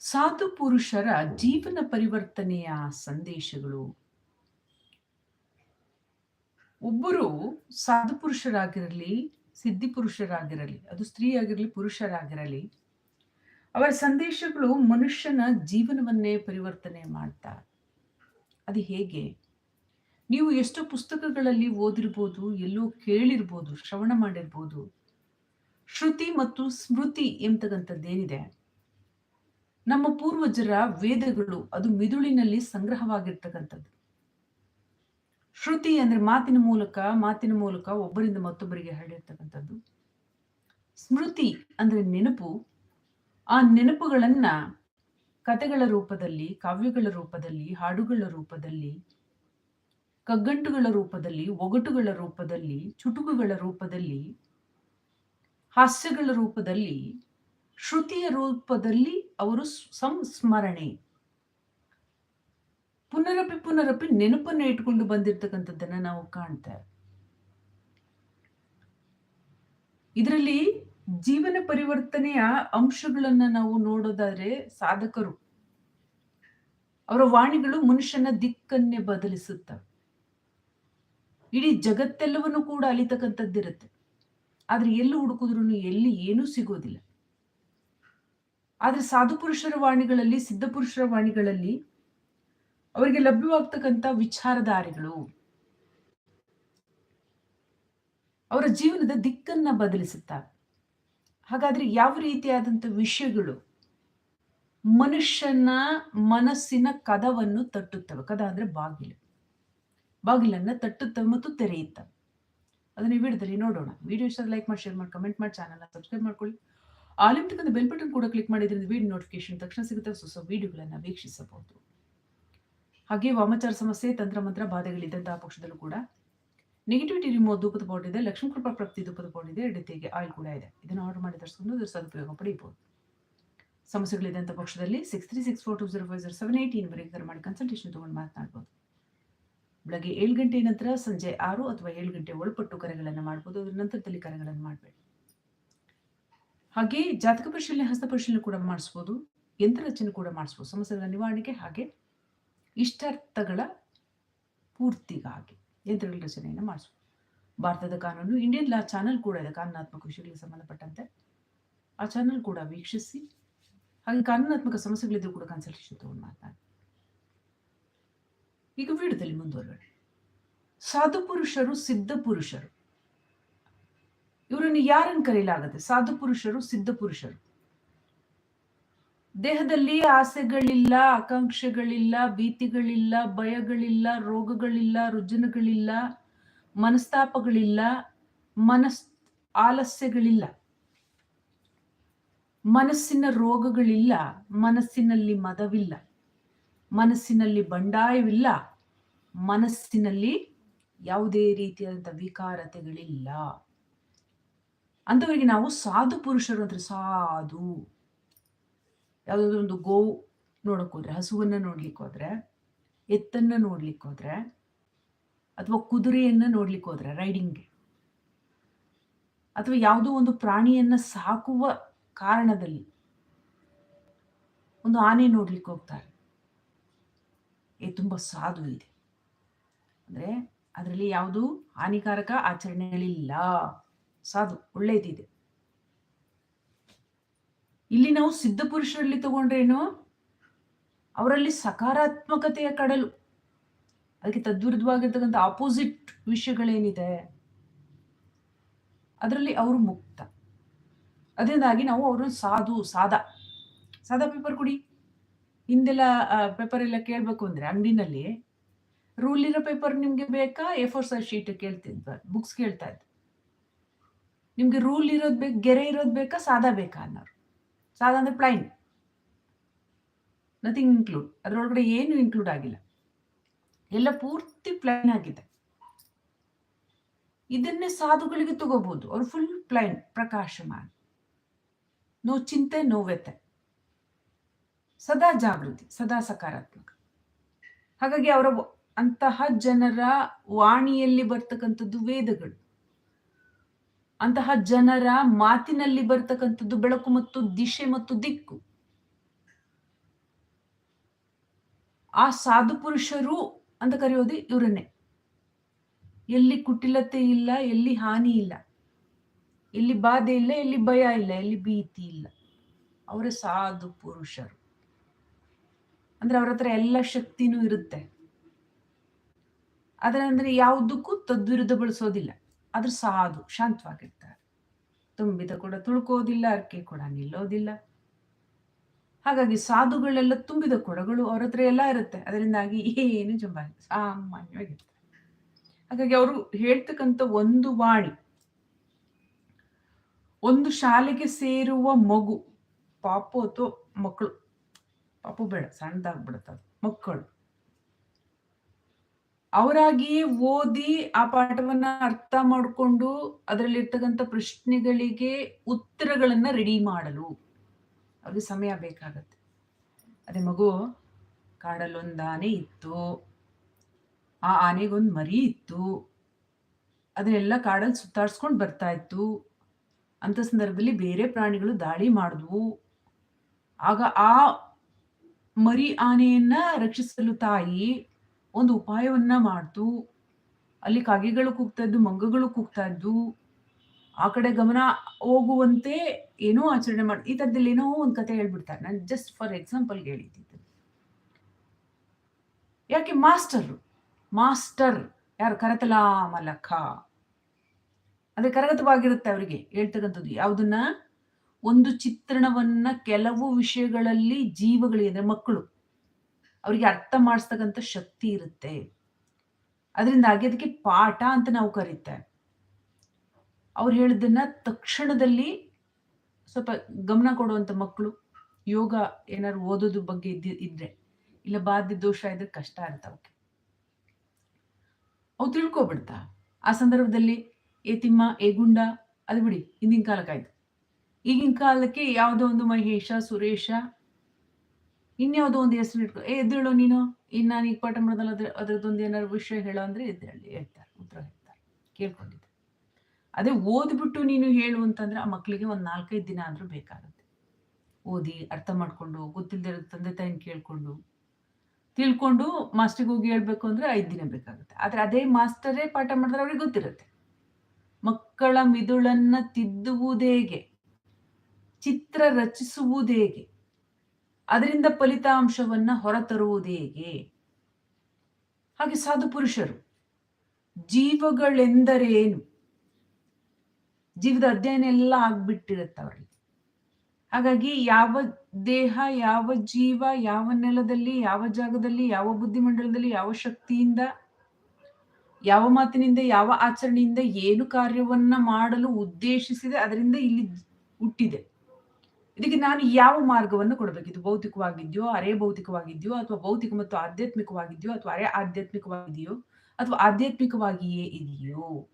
ಸಾಧು ಪುರುಷರ ಜೀವನ ಪರಿವರ್ತನೆಯ ಸಂದೇಶಗಳು. ಒಬ್ಬರು ಸಾಧು ಪುರುಷರಾಗಿರಲಿ ಸಿದ್ಧಿ ಪುರುಷರಾಗಿರಲಿ ಅದು ಸ್ತ್ರೀಯಾಗಿರಲಿ ಪುರುಷರಾಗಿರಲಿ ಅವರ ಸಂದೇಶಗಳು ಮನುಷ್ಯನ ಜೀವನವನ್ನೇ ಪರಿವರ್ತನೆ ಮಾಡ್ತಾ. ಅದು ಹೇಗೆ? ನೀವು ಎಷ್ಟು ಪುಸ್ತಕಗಳಲ್ಲಿ ಓದಿರ್ಬೋದು ಎಲ್ಲೋ ಕೇಳಿರ್ಬೋದು ಶ್ರವಣ ಮಾಡಿರ್ಬೋದು. ಶ್ರುತಿ ಮತ್ತು ಸ್ಮೃತಿ ಎಂಬತಕ್ಕಂಥದ್ದೇನಿದೆ ನಮ್ಮ ಪೂರ್ವಜರ ವೇದಗಳು ಅದು ಮಿದುಳಿನಲ್ಲಿ ಸಂಗ್ರಹವಾಗಿರ್ತಕ್ಕಂಥದ್ದು. ಶ್ರುತಿ ಅಂದ್ರೆ ಮಾತಿನ ಮೂಲಕ ಮಾತಿನ ಮೂಲಕ ಒಬ್ಬರಿಂದ ಮತ್ತೊಬ್ಬರಿಗೆ ಹರಡಿರ್ತಕ್ಕಂಥದ್ದು. ಸ್ಮೃತಿ ಅಂದ್ರೆ ನೆನಪು. ಆ ನೆನಪುಗಳನ್ನ ಕತೆಗಳ ರೂಪದಲ್ಲಿ, ಕಾವ್ಯಗಳ ರೂಪದಲ್ಲಿ, ಹಾಡುಗಳ ರೂಪದಲ್ಲಿ, ಕಗ್ಗಂಟುಗಳ ರೂಪದಲ್ಲಿ, ಒಗಟುಗಳ ರೂಪದಲ್ಲಿ, ಚುಟುಕುಗಳ ರೂಪದಲ್ಲಿ, ಹಾಸ್ಯಗಳ ರೂಪದಲ್ಲಿ, ಶ್ರುತಿಯ ರೂಪದಲ್ಲಿ ಅವರು ಸಂಸ್ಮರಣೆ. ಪುನರಪಿ ಪುನರಪಿ ನೆನಪನ್ನು ಇಟ್ಕೊಂಡು ಬಂದಿರತಕ್ಕಂಥದ್ದನ್ನ ನಾವು ಕಾಣ್ತೇವೆ ಇದರಲ್ಲಿ ಜೀವನ ಪರಿವರ್ತನೆಯ ಅಂಶಗಳನ್ನ ನಾವು ನೋಡೋದಾದ್ರೆ ಸಾಧಕರು. ಅವರ ವಾಣಿಗಳು ಮನುಷ್ಯನ ದಿಕ್ಕನ್ನೇ ಬದಲಿಸುತ್ತವೆ ಇಡೀ ಜಗತ್ತೆಲ್ಲವನ್ನು ಕೂಡ ಅಲಿತಕ್ಕಂಥದ್ದಿರುತ್ತೆ ಆದ್ರೆ ಎಲ್ಲಿ ಹುಡುಕಿದ್ರು ಎಲ್ಲಿ ಏನೂ ಸಿಗೋದಿಲ್ಲ. ಆದ್ರೆ ಸಾಧು ಪುರುಷರ ವಾಣಿಗಳಲ್ಲಿ ಸಿದ್ಧಪುರುಷರ ವಾಣಿಗಳಲ್ಲಿ ಅವರಿಗೆ ಲಭ್ಯವಾಗ್ತಕ್ಕಂಥ ವಿಚಾರಧಾರೆಗಳು. ಅವರ ಜೀವನದ ದಿಕ್ಕನ್ನ ಬದಲಿಸುತ್ತವೆ ಹಾಗಾದ್ರೆ ಯಾವ ರೀತಿಯಾದಂಥ ವಿಷಯಗಳು ಮನುಷ್ಯನ ಮನಸ್ಸಿನ ಕದವನ್ನು ತಟ್ಟುತ್ತವೆ. ಕದ ಅಂದ್ರೆ ಬಾಗಿಲು. ಬಾಗಿಲನ್ನ ತಟ್ಟುತ್ತವೆ ಮತ್ತು ತೆರೆಯುತ್ತವೆ. ಅದನ್ನ ವಿಡಿಯೋದಲ್ಲಿ ನೋಡೋಣ. ವಿಡಿಯೋ ಇಷ್ಟ ಲೈಕ್ ಮಾಡಿ ಶೇರ್ ಮಾಡಿ ಕಮೆಂಟ್ ಮಾಡಿ ಚಾನಲ್ ಸಬ್ಸ್ಕ್ರೈಬ್ ಮಾಡ್ಕೊಳ್ಳಿ. ಆಲಿಂತಕ್ಕಂಥ ಬೆಲ್ ಬಟನ್ ಕೂಡ ಕ್ಲಿಕ್ ಮಾಡಿದ್ರಿಂದ ವಿಡಿಯೋ ನೋಟಿಫಿಕೇಶನ್ ತಕ್ಷಣ ಸಿಗುತ್ತೆ. ಹೊಸ ವಿಡಿಯೋಗಳನ್ನು ವೀಕ್ಷಿಸಬಹುದು. ಹಾಗೆ ವಾಮಾಚಾರ ಸಮಸ್ಯೆ, ತಂತ್ರಮಂತ್ರ ಬಾಧೆಗಳಿದ್ದಂತಹ ಪಕ್ಷದಲ್ಲೂ ಕೂಡ ನೆಗೆಟಿವಿಟಿ ರಿಮೂವ್ ಧೂಪದ ಪೌಡರ್ ಇದೆ ಲಕ್ಷ್ಮೀ ಕೃಪಾ ಪ್ರಾಪ್ತಿ ಧೂಪದ ಪೌಡರ್ ಇದೆ ಎಡತೆಗೆ ಆಯಿಲ್ ಕೂಡ ಇದೆ. ಇದನ್ನು ಆರ್ಡರ್ ಮಾಡಿ ತರಿಸ್ಕೊಂಡು ಅದರ ಸದುಪಯೋಗ ಪಡೆಯಬಹುದು ಸಮಸ್ಯೆಗಳಿದ್ದಂಥ ಪಕ್ಷದಲ್ಲಿ six three six four two zero five zero seven eighteen ವರೆಗೆ ಕರೆ ಮಾಡಿ ಕನ್ಸಲ್ಟೇಷನ್ ತೊಗೊಂಡು ಮಾತನಾಡ್ಬೋದು. ಬೆಳಗ್ಗೆ ಏಳು ಗಂಟೆ ನಂತರ ಸಂಜೆ ಆರು ಅಥವಾ ಏಳು ಗಂಟೆ ಒಳಪಟ್ಟು ಕರೆಗಳನ್ನು ಮಾಡ್ಬೋದು. ಅದರ ನಂತರದಲ್ಲಿ ಕರೆಗಳನ್ನು ಮಾಡಬೇಡಿ. ಹಾಗೆ ಜಾತಕ ಪರಿಶೀಲನೆ, ಹಸ್ತ ಪರಿಶೀಲನೆ ಕೂಡ ಮಾಡಿಸ್ಬೋದು, ಯಂತ್ರ ರಚನೆ ಕೂಡ ಮಾಡಿಸ್ಬೋದು, ಸಮಸ್ಯೆಗಳ ನಿವಾರಣೆಗೆ ಹಾಗೆ ಇಷ್ಟಾರ್ಥಗಳ ಪೂರ್ತಿಗಾಗಿ ಯಂತ್ರಗಳ ರಚನೆಯನ್ನು ಮಾಡಿಸ್ಬೋದು. ಭಾರತದ ಕಾನೂನು, ಇಂಡಿಯನ್ ಲಾ ಚಾನಲ್ ಕೂಡ ಇದೆ, ಕಾನೂನಾತ್ಮಕ ವಿಷಯಗಳಿಗೆ ಸಂಬಂಧಪಟ್ಟಂತೆ. ಆ ಚಾನಲ್ ಕೂಡ ವೀಕ್ಷಿಸಿ, ಹಾಗೆ ಕಾನೂನಾತ್ಮಕ ಸಮಸ್ಯೆಗಳಿದ್ರು ಕೂಡ ಕನ್ಸಲ್ಟೇಷನ್ ತಗೊಂಡು ಮಾತನಾಡಿ. ಈಗ ವಿಡಿಯೋದಲ್ಲಿ ಮುಂದುವರೆ ಸಾಧು ಪುರುಷರು, ಸಿದ್ಧ ಪುರುಷರು ಇವರನ್ನು ಯಾರನ್ನು ಕರೆಯಲಾಗುತ್ತೆ ಸಾಧು ಪುರುಷರು, ಸಿದ್ಧ ಪುರುಷರು? ದೇಹದಲ್ಲಿ ಆಸೆಗಳಿಲ್ಲ, ಆಕಾಂಕ್ಷೆಗಳಿಲ್ಲ, ಭೀತಿಗಳಿಲ್ಲ, ಭಯಗಳಿಲ್ಲ, ರೋಗಗಳಿಲ್ಲ, ರುಜನಗಳಿಲ್ಲ, ಮನಸ್ತಾಪಗಳಿಲ್ಲ, ಮನಸ್, ಆಲಸ್ಯಗಳಿಲ್ಲ. ಮನಸ್ಸಿನ ರೋಗಗಳಿಲ್ಲ, ಮನಸ್ಸಿನಲ್ಲಿ ಮದವಿಲ್ಲ, ಮನಸ್ಸಿನಲ್ಲಿ ಬಂಡಾಯವಿಲ್ಲ, ಮನಸ್ಸಿನಲ್ಲಿ ಯಾವುದೇ ರೀತಿಯಾದಂಥ ವಿಕಾರತೆಗಳಿಲ್ಲ. ಅಂಥವರಿಗೆ ನಾವು ಸಾಧು ಪುರುಷರು ಅಂದ್ರೆ ಸಾಧು. ಯಾವುದಾದ್ರು ಒಂದು ಗೋವು ನೋಡೋಕೆ ಹೋದ್ರೆ, ಹಸುವನ್ನು ನೋಡ್ಲಿಕ್ಕೆ ಹೋದ್ರೆ, ಎತ್ತನ್ನು ನೋಡ್ಲಿಕ್ಕೆ ಹೋದ್ರೆ, ಅಥವಾ ಕುದುರೆಯನ್ನು ನೋಡ್ಲಿಕ್ಕೆ ಹೋದ್ರೆ ರೈಡಿಂಗ್ಗೆ ಅಥವಾ ಯಾವುದೋ ಒಂದು ಪ್ರಾಣಿಯನ್ನ ಸಾಕುವ ಕಾರಣದಲ್ಲಿ ಒಂದು ಆನೆ ನೋಡ್ಲಿಕ್ಕೆ ಹೋಗ್ತಾರೆ. ಏ, ತುಂಬ ಸಾಧು ಇದೆ. ಅಂದ್ರೆ ಅದರಲ್ಲಿ ಯಾವುದು ಹಾನಿಕಾರಕ ಆಚರಣೆಗಳಿಲ್ಲ ಸಾಧು, ಒಳ್ಳೇದಿದೆ. ಇಲ್ಲಿ ನಾವು ಸಿದ್ಧ ಪುರುಷರಲ್ಲಿ ತಗೊಂಡ್ರೇನು ಅವರಲ್ಲಿ ಸಕಾರಾತ್ಮಕತೆಯ ಕಡಲು. ಅದಕ್ಕೆ ತದ್ವಿರುದ್ಧವಾಗಿರ್ತಕ್ಕಂಥ ಆಪೋಸಿಟ್ ವಿಷಯಗಳೇನಿದೆ? ಅದರಲ್ಲಿ ಅವರು ಮುಕ್ತ. ಅದರಿಂದಾಗಿ ನಾವು ಅವರು ಸಾಧು ಸಾದಾ ಸಾದಾ ಪೇಪರ್ ಕೊಡಿ. ಹಿಂದೆಲ್ಲ ಪೇಪರ್ ಎಲ್ಲ ಕೇಳಬೇಕು ಅಂದ್ರೆ ಅಂಗಡಿನಲ್ಲಿ. ರೂಲ್ ಇರೋ ಪೇಪರ್ ನಿಮಗೆ ಬೇಕಾ? ಎ ಫೋರ್ ಸೈಜ್ ಶೀಟ್ ಕೇಳ್ತಿದ್ವ ಬುಕ್ಸ್ ಕೇಳ್ತಾ ಇದ್ವಿ ನಿಮ್ಗೆ ರೂಲ್ ಇರೋದು ಬೇಕು, ಗೆರೆ ಇರೋದು ಬೇಕಾ, ಸಾದಾ ಬೇಕಾ ಅನ್ನೋರು? ಸಾದಾ ಅಂದರೆ ಪ್ಲೈನ್ ನಥಿಂಗ್ ಇನ್ಕ್ಲೂಡ್ ಅದರೊಳಗಡೆ ಏನು ಇನ್ಕ್ಲೂಡ್ ಆಗಿಲ್ಲ. ಎಲ್ಲ ಪೂರ್ತಿ ಪ್ಲೈನ್ ಆಗಿದೆ. ಇದನ್ನೇ ಸಾಧುಗಳಿಗೆ ತಗೋಬಹುದು ಅವ್ರು ಫುಲ್ ಪ್ಲೈನ್ ಪ್ರಕಾಶಮಾನ. ನೋ ಚಿಂತೆ, ನೋ ವ್ಯತೆ ಸದಾ ಜಾಗೃತಿ, ಸದಾ ಸಕಾರಾತ್ಮಕ. ಹಾಗಾಗಿ ಅವರ ಅಂತಹ ಜನರ ವಾಣಿಯಲ್ಲಿ ಬರ್ತಕ್ಕಂಥದ್ದು ವೇದಗಳು. ಅಂತಹ ಜನರ ಮಾತಿನಲ್ಲಿ ಬರ್ತಕ್ಕಂಥದ್ದು ಬೆಳಕು ಮತ್ತು ದಿಶೆ ಮತ್ತು ದಿಕ್ಕು. ಆ ಸಾಧು ಪುರುಷರು ಅಂತ ಕರೆಯೋದು ಇವರನ್ನೇ. ಎಲ್ಲಿ ಕುಟಿಲತೆ ಇಲ್ಲ, ಎಲ್ಲಿ ಹಾನಿ ಇಲ್ಲ. ಎಲ್ಲಿ ಬಾಧೆ ಇಲ್ಲ, ಎಲ್ಲಿ ಭಯ ಇಲ್ಲ, ಎಲ್ಲಿ ಭೀತಿ ಇಲ್ಲ. ಅವರ ಸಾಧು ಪುರುಷರು. ಅಂದ್ರೆ ಅವ್ರ ಹತ್ರ ಎಲ್ಲ ಶಕ್ತಿನೂ ಇರುತ್ತೆ. ಅದರ ಅಂದ್ರೆ ಯಾವುದಕ್ಕೂ ತದ್ವಿರುದ್ಧ ಬಳಸೋದಿಲ್ಲ. ಆದ್ರೆ ಸಾಧು, ಶಾಂತವಾಗಿರ್ತಾರೆ. ತುಂಬಿದ ಕೂಡ ತುಳ್ಕೋದಿಲ್ಲ, ಅರ್ಕೆ ಕೂಡ ನಿಲ್ಲೋದಿಲ್ಲ. ಹಾಗಾಗಿ ಸಾಧುಗಳೆಲ್ಲ ತುಂಬಿದ ಕೊಡಗಳು ಅವ್ರ ಹತ್ರ ಎಲ್ಲ ಇರುತ್ತೆ. ಅದರಿಂದಾಗಿ ಏನು ಜಂಬ ಸಾಮಾನ್ಯವಾಗಿರುತ್ತೆ ಹಾಗಾಗಿ ಅವರು ಹೇಳ್ತಕ್ಕಂಥ ಒಂದು ವಾಣಿ, ಒಂದು ಶಾಲೆಗೆ ಸೇರುವ ಮಗು, ಪಾಪು ಅಥವಾ ಮಕ್ಕಳು, ಪಾಪು ಬೇಡ, ಸಣ್ಣದಾಗ್ಬಿಡುತ್ತೆ ಅದು, ಮಕ್ಕಳು. ಅವರಾಗಿಯೇ ಓದಿ ಆ ಪಾಠವನ್ನ ಅರ್ಥ ಮಾಡಿಕೊಂಡು ಅದರಲ್ಲಿರ್ತಕ್ಕಂಥ ಪ್ರಶ್ನೆಗಳಿಗೆ ಉತ್ತರಗಳನ್ನ ರೆಡಿ ಮಾಡಲು ಅವ್ರಿಗೆ ಸಮಯ ಬೇಕಾಗತ್ತೆ. ಅದೇ ಮಗು ಕಾಡಲ್ಲೊಂದು ಆನೆ ಇತ್ತು. ಆ ಆನೆಗೊಂದು ಮರಿ ಇತ್ತು. ಅದನ್ನೆಲ್ಲ ಕಾಡಲ್ಲಿ ಸುತ್ತಾಡ್ಸ್ಕೊಂಡು ಬರ್ತಾ ಇತ್ತು. ಅಂತ ಸಂದರ್ಭದಲ್ಲಿ ಬೇರೆ ಪ್ರಾಣಿಗಳು ದಾಳಿ ಮಾಡಿದ್ವು. ಆಗ ಆ ಮರಿ ಆನೆಯನ್ನ ರಕ್ಷಿಸಲು ತಾಯಿ ಒಂದು ಉಪಾಯವನ್ನ ಮಾಡ್ತು. ಅಲ್ಲಿ ಕಾಗೆಗಳು ಕೂಗ್ತಾ ಇದ್ದು, ಮಂಗಗಳು ಕೂಗ್ತಾ ಇದ್ದು, ಆ ಕಡೆ ಗಮನ ಹೋಗುವಂತೆ ಏನೋ ಆಚರಣೆ ಮಾಡಿ, ಈ ಥರದಲ್ಲಿ ಏನೋ ಒಂದು ಕತೆ ಹೇಳ್ಬಿಡ್ತಾರೆ. ನಾನು ಜಸ್ಟ್ ಫಾರ್ ಎಕ್ಸಾಂಪಲ್ಗೆ ಹೇಳಿದ್ದಿದ್ದು ಯಾಕೆ ಮಾಸ್ಟರ್? ಮಾಸ್ಟರ್ ಯಾರು? ಕರತಲಾ ಮಲಕ ಅದೇ ಕರಗತವಾಗಿರುತ್ತೆ ಅವರಿಗೆ ಹೇಳ್ತಕ್ಕಂಥದ್ದು. ಯಾವುದನ್ನ? ಒಂದು ಚಿತ್ರಣವನ್ನ ಕೆಲವು ವಿಷಯಗಳಲ್ಲಿ ಜೀವಗಳಿಗೆ ಮಕ್ಕಳು. ಅವರಿಗೆ ಅರ್ಥ ಮಾಡಿಸ್ತಕ್ಕಂಥ ಶಕ್ತಿ ಇರುತ್ತೆ. ಅದರಿಂದಾಗಿ ಅದಕ್ಕೆ ಪಾಠ ಅಂತ ನಾವು ಕರೀತೇವೆ ಅವ್ರು ಹೇಳಿದ್ದನ್ನ ತಕ್ಷಣದಲ್ಲಿ ಸ್ವಲ್ಪ ಗಮನ ಕೊಡುವಂಥ ಮಕ್ಕಳು ಯೋಗ ಏನಾದ್ರು ಓದೋದು ಬಗ್ಗೆ ಇದ್ದ, ಇದ್ರೆ, ಇಲ್ಲ ಬಾಧ್ಯ ದೋಷ ಇದ್ರೆ ಕಷ್ಟ ಅಂತ ಅವಕ್ಕೆ ಅವು ತಿಳ್ಕೊಬಿಡ್ತಾ. ಆ ಸಂದರ್ಭದಲ್ಲಿ, ಏ ತಿಮ್ಮ, ಏ ಗುಂಡ, ಅದು ಬಿಡಿ, ಹಿಂದಿನ ಕಾಲಕ್ಕಾಯ್ತು ಈಗಿನ ಕಾಲಕ್ಕೆ ಯಾವುದೋ ಒಂದು ಮಹೇಶ, ಸುರೇಶ ಇನ್ಯಾವುದೋ ಒಂದು ಹೆಸರು ಇಟ್ಕೊ ಏ, ಎದ್ದೇಳು ನೀನು. ಇನ್ನು ನಾನು ಈಗ ಪಾಠ ಮಾಡೋದಲ್ಲ ಅದ್ರ ಅದ್ರದ್ದೊಂದು ಏನಾದ್ರು ವಿಷಯ ಹೇಳೋ ಅಂದ್ರೆ ಎದ್ದೇಳಿ ಹೇಳ್ತಾರೆ, ಉತ್ತರ ಹೇಳ್ತಾರೆ. ಕೇಳ್ಕೊಂಡಿದ್ದೆ. ಅದೇ ಓದ್ಬಿಟ್ಟು ನೀನು ಹೇಳು ಅಂತಂದ್ರೆ ಆ ಮಕ್ಕಳಿಗೆ ಒಂದು ನಾಲ್ಕೈದು ದಿನ ಆದ್ರೂ ಬೇಕಾಗುತ್ತೆ. ಓದಿ ಅರ್ಥ ಮಾಡ್ಕೊಂಡು ಗೊತ್ತಿಲ್ಲದೆ ತಂದೆ ತಾಯಿನ ಕೇಳಿಕೊಂಡು, ತಿಳ್ಕೊಂಡು ಮಾಸ್ಟರ್ಗೆ ಹೋಗಿ ಹೇಳ್ಬೇಕು ಅಂದ್ರೆ ಐದು ದಿನ ಬೇಕಾಗುತ್ತೆ. ಆದರೆ ಅದೇ ಮಾಸ್ಟರೇ ಪಾಠ ಮಾಡಿದ್ರೆ ಅವ್ರಿಗೆ ಗೊತ್ತಿರುತ್ತೆ. ಮಕ್ಕಳ ಮಿದುಳನ್ನ ತಿದ್ದುವುದೇಗೆ ಚಿತ್ರ ರಚಿಸುವುದೇಗೆ ಅದರಿಂದ ಫಲಿತಾಂಶವನ್ನ ಹೊರತರುವುದೇಗೆ ಹಾಗೆ? ಸಾಧು ಪುರುಷರು, ಜೀವಗಳೆಂದರೇನು? ಜೀವದ ಅಧ್ಯಯನ ಎಲ್ಲ ಆಗ್ಬಿಟ್ಟಿರುತ್ತೆ ಹಾಗಾಗಿ ಯಾವ ದೇಹ, ಯಾವ ಜೀವ, ಯಾವ ನೆಲದಲ್ಲಿ, ಯಾವ ಜಾಗದಲ್ಲಿ, ಯಾವ ಬುದ್ಧಿಮಂಡಲದಲ್ಲಿ, ಯಾವ ಶಕ್ತಿಯಿಂದ, ಯಾವ ಮಾತಿನಿಂದ, ಯಾವ ಆಚರಣೆಯಿಂದ ಏನು ಕಾರ್ಯವನ್ನ ಮಾಡಲು ಉದ್ದೇಶಿಸಿದೆ, ಅದರಿಂದ ಇಲ್ಲಿ ಹುಟ್ಟಿದೆ. ಇದಕ್ಕೆ ನಾನು ಯಾವ ಮಾರ್ಗವನ್ನು ಕೊಡಬೇಕು? ಇದು ಭೌತಿಕವಾಗಿದೆಯೋ, ಅರೆ ಭೌತಿಕವಾಗಿದೆಯೋ, ಅಥವಾ ಭೌತಿಕ ಮತ್ತು ಆಧ್ಯಾತ್ಮಿಕವಾಗಿದೆಯೋ, ಅಥವಾ ಅರೆ ಆಧ್ಯಾತ್ಮಿಕವಾಗಿದೆಯೋ, ಅಥವಾ ಆಧ್ಯಾತ್ಮಿಕವಾಗಿಯೇ ಇದೆಯೋ?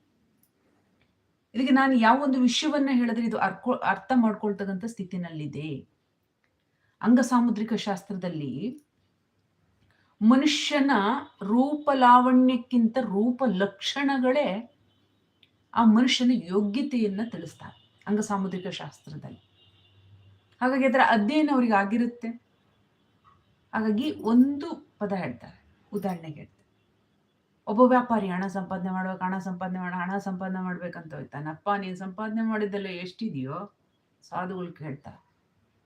ಇದಕ್ಕೆ ನಾನು ಯಾವ ಒಂದು ವಿಷಯವನ್ನ ಹೇಳಿದ್ರೆ ಇದು ಅರ್ಕೊ, ಅರ್ಥ ಮಾಡ್ಕೊಳ್ತಕ್ಕಂಥ ಸ್ಥಿತಿನಲ್ಲಿದೆ. ಅಂಗ ಸಾಮುದ್ರಿಕ ಶಾಸ್ತ್ರದಲ್ಲಿ ಮನುಷ್ಯನ ರೂಪ ಲಾವಣ್ಯಕ್ಕಿಂತ ರೂಪ ಲಕ್ಷಣಗಳೇ ಆ ಮನುಷ್ಯನ ಯೋಗ್ಯತೆಯನ್ನ ತಿಳಿಸ್ತಾರೆ ಅಂಗ ಸಾಮುದ್ರಿಕ ಶಾಸ್ತ್ರದಲ್ಲಿ. ಹಾಗಾಗಿ ಅದರ ಅಧ್ಯಯನ ಅವ್ರಿಗೆ ಆಗಿರುತ್ತೆ. ಹಾಗಾಗಿ ಒಂದು ಪದ ಹೇಳ್ತಾರೆ. ಉದಾಹರಣೆಗೆ ಹೇಳ್ತಾರೆ ಒಬ್ಬ ವ್ಯಾಪಾರಿ ಹಣ ಸಂಪಾದನೆ ಮಾಡ್ಬೇಕು ಹಣ ಸಂಪಾದನೆ ಮಾಡ, ಹಣ ಸಂಪಾದನೆ ಮಾಡ್ಬೇಕಂತ ಹೋಯ್ತಾನಪ್ಪ ನೀನು ಸಂಪಾದನೆ ಮಾಡಿದ್ದೆಲ್ಲ ಎಷ್ಟಿದೆಯೋ ಸಾಧುಗಳು ಕೇಳ್ತಾರೆ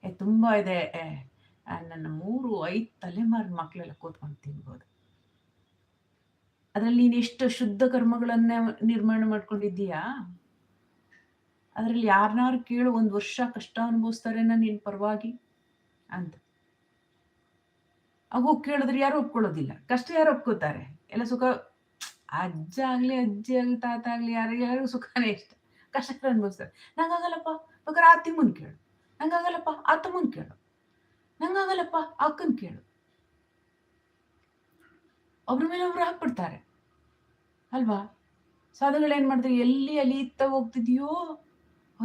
ಏ, ತುಂಬ ಇದೆ. ನನ್ನ ಮೂರು, ಐದು ತಲೆಮಾರು ಮಕ್ಕಳೆಲ್ಲ ಕೂತ್ಕೊಂಡು ತಿನ್ಬೋದು. ಅದರಲ್ಲಿ ನೀನು ಎಷ್ಟು ಶುದ್ಧ ಕರ್ಮಗಳನ್ನ ನಿರ್ಮಾಣ ಮಾಡ್ಕೊಂಡಿದ್ದೀಯಾ? ಅದರಲ್ಲಿ ಯಾರನ್ನಾರು ಕೇಳು, ಒಂದು ವರ್ಷ ಕಷ್ಟ ಅನುಭವಿಸ್ತಾರೇನ ನಿನ್ನ ಪರವಾಗಿ ಅಂತ. ಅವು ಕೇಳಿದ್ರೆ ಯಾರು ಒಪ್ಕೊಳ್ಳೋದಿಲ್ಲ. ಕಷ್ಟ ಯಾರು ಒಪ್ಕೋತಾರೆ? ಎಲ್ಲ ಸುಖ, ಅಜ್ಜ ಆಗ್ಲಿ, ಅಜ್ಜಿ ಆಗ್ಲಿ, ತಾತ ಆಗ್ಲಿ ಯಾರು ಯಾರು ಸುಖನೇ ಇಷ್ಟ. ಕಷ್ಟ ಅನುಭವಿಸ್ತಾರೆ? ನಂಗಾಗಲ್ಲಪ್ಪ ಬೇಕಾದ್ರೆ ಆ ತಿಮ್ಮನ್ ಕೇಳು. ನಂಗಾಗಲ್ಲಪ್ಪ ಆ ತಮ್ಮನ್ ಕೇಳು. ನಂಗಾಗಲ್ಲಪ್ಪ ಅಕ್ಕನ್ ಕೇಳು. ಒಬ್ರ ಮೇಲೆ ಒಬ್ರು ಹಾಕ್ಬಿಡ್ತಾರೆ. ಅಲ್ವಾ? ಸಾಧುಗಳು ಏನ್ ಮಾಡ್ತಾರೆ? ಎಲ್ಲಿ ಅಲಿಯುತ್ತಾ ಹೋಗ್ತಿದ್ಯೋ